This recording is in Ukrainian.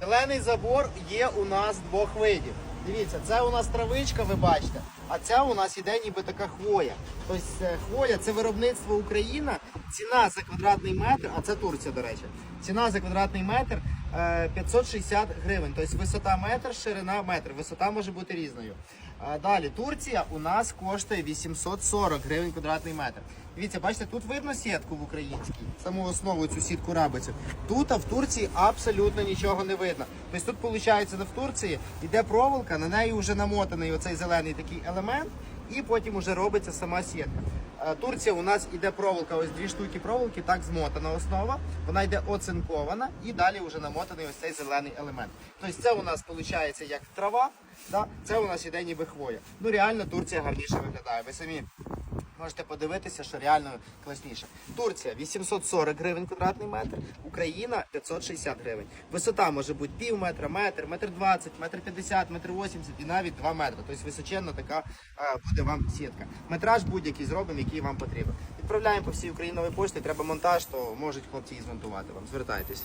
Зелений забор є у нас двох видів. Дивіться, це у нас травичка, ви бачите, а ця у нас іде ніби така хвоя. Тобто е, хвоя це виробництво Україна. Ціна за квадратний метр, а це Турція, до речі. Ціна за квадратний метр 560 гривень. Тобто висота метр, ширина метр. Висота може бути різною. Е, Далі Турція у нас коштує 840 гривень квадратний метр. Дивіться, бачите, тут видно сітку в українській, саму основу цю сітку рабицю. Тут а в Турції абсолютно нічого не видно. Тобто тут виходить, в Турції йде проволока, на неї вже намотаний оцей зелений такий елемент, і потім вже робиться сама сітка. Е, Турція у нас іде проволока, ось дві штуки проволоки, так змотана основа. Вона йде оцинкована і далі вже намотаний ось цей зелений елемент. Тобто це у нас виходить як трава, да? це у нас іде ніби хвоя. Ну реально Турція гарніше виглядає. Ви самі Можете подивитися, що реально класніше. Турція 840 гривень квадратний метр, Україна 560 гривень. Висота може бути пів метра, метр, метр 20, метр 50, метр 80 і навіть 2 метри. Тобто височенна така е, буде вам сітка. Метраж будь-який зробимо, який вам потрібен. Відправляємо по всій Україні пошті. Треба монтаж, то можуть хлопці і змонтувати вам. Звертайтесь.